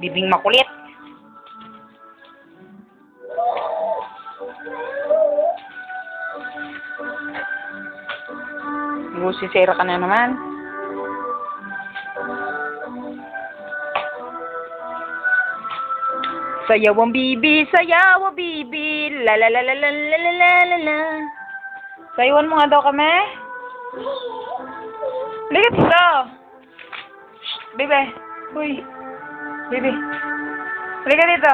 Bibing makulit. Gusisira ka na naman. Sayaw ang bibi, sayaw ang bibi, la la la la la la la la la la. Sayawan mo nga daw kami. Lihat dito. Shh, bebe. Uy. Bebe. Halika dito.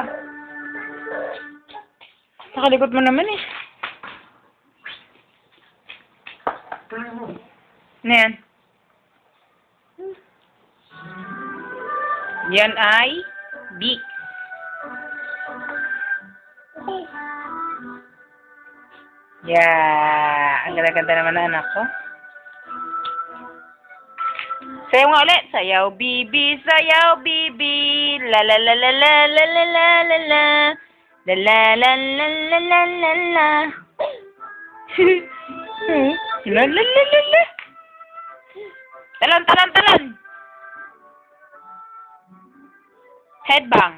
Nakalikot mo naman eh. Ano yan? Yan ay beak. Yeah. Ang ganda-ganda naman na anak ko. Sayaw nga ulit. Sayaw, bibi, sayaw, bibi. La la la la la la la la la la. La la la la la la la la. La la la la la. Talon, talon, talon. Headbang.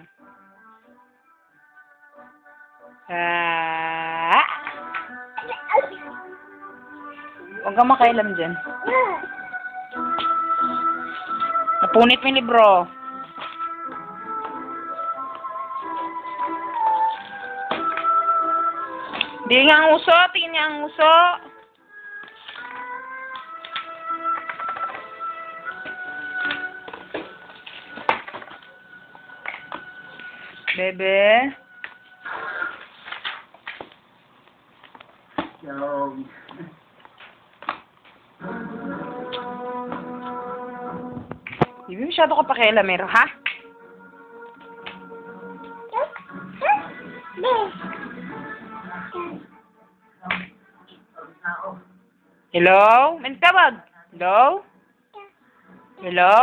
Ah. Huwag kang makailam dyan. Napunit mo yung libro. Di nga ang uso. Tingin nga ang uso. Bebe. So, masyado ka pakialamero, ha? Hello? May tawag? Hello? Hello?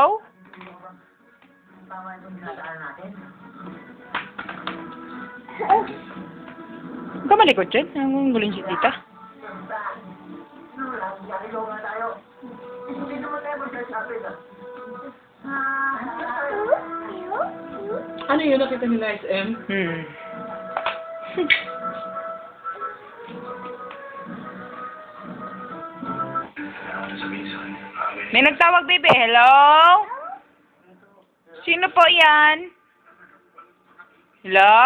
Huwag ka malikot dyan. Ang guling si tita. Ano yun nakita nila SM? Hmm. May nagtawag, baby. Hello? Sino po yan? Hello?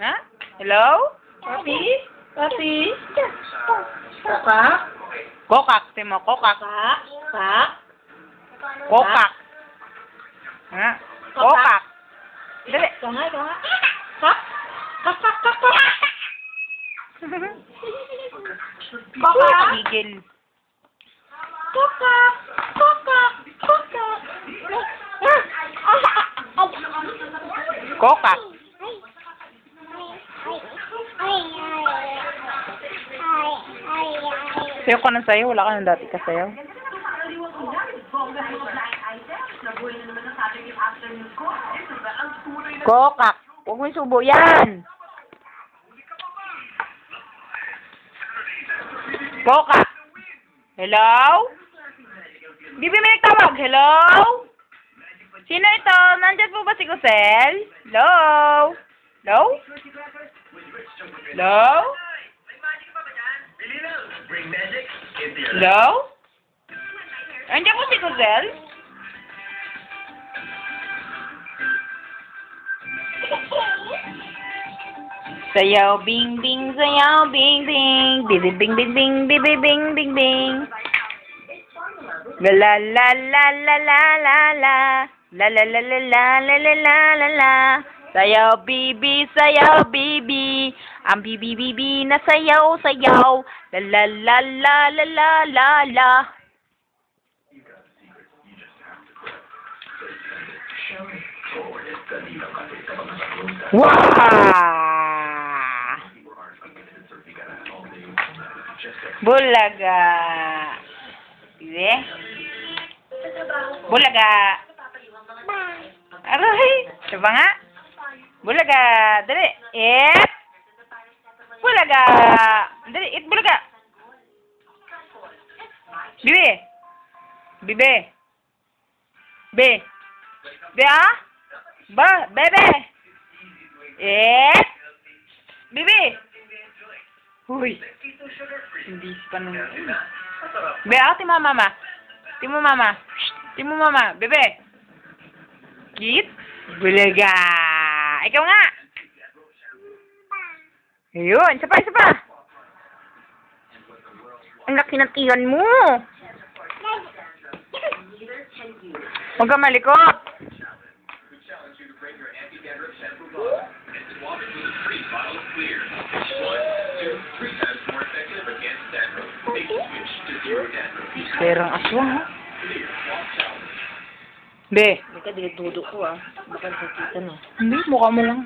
Ha? Hello? Papi? Papi? Kaka? Kokak. Timo, kokak. Kak? Kak? Kokak. Ha? Kokak. Dali. Kaka? Kaka? Kak? Kak? Kak? Kak? Kak? Kokak? Igil. Kokak? Kokak? Kokak? Kokak. Sayo ka na sayo. Wala ka na dati ka sayo. Kokak. Huwag mo isubo yan. Kokak. Hello? Bibi may nagtawag. Hello? Sino ito? Nandyan po ba si Gusel? Hello? Hello? Hello? Hello? Nandiyan po si Gusel? Sayaw, bing, bing, sayaw, bing, bing, bibi, bing, bing, bing, bibi, bing, bing, bing. La la la la la la la la la la la la la la la la la la Sayaw, bibi, sayaw, bibi. Ang bibi, bibi na sayaw, sayaw. La la la la la la la la. Wow! Bulaga. Sige. Bulaga. Aray. Diba nga? Bulaga. Dali. It. Bulaga. Dali. It bulaga. Bibi. Bibi. Be. Be ah? Ba, bebe! Eh? Bibi! Huy. Hindi pa naman. Be, ako timo mama. Timo mama. Timo mama. Bebe. Kit? Bulaga. Ikaw nga. Ayun, isa pa, isa pa. Ang laki ng tiyan mo. Huwag ka malikot. Pero ang aswang, ha? Be. Hindi ka dinitudo ko ah. Baka nakikita na. Hindi, mukha mo lang.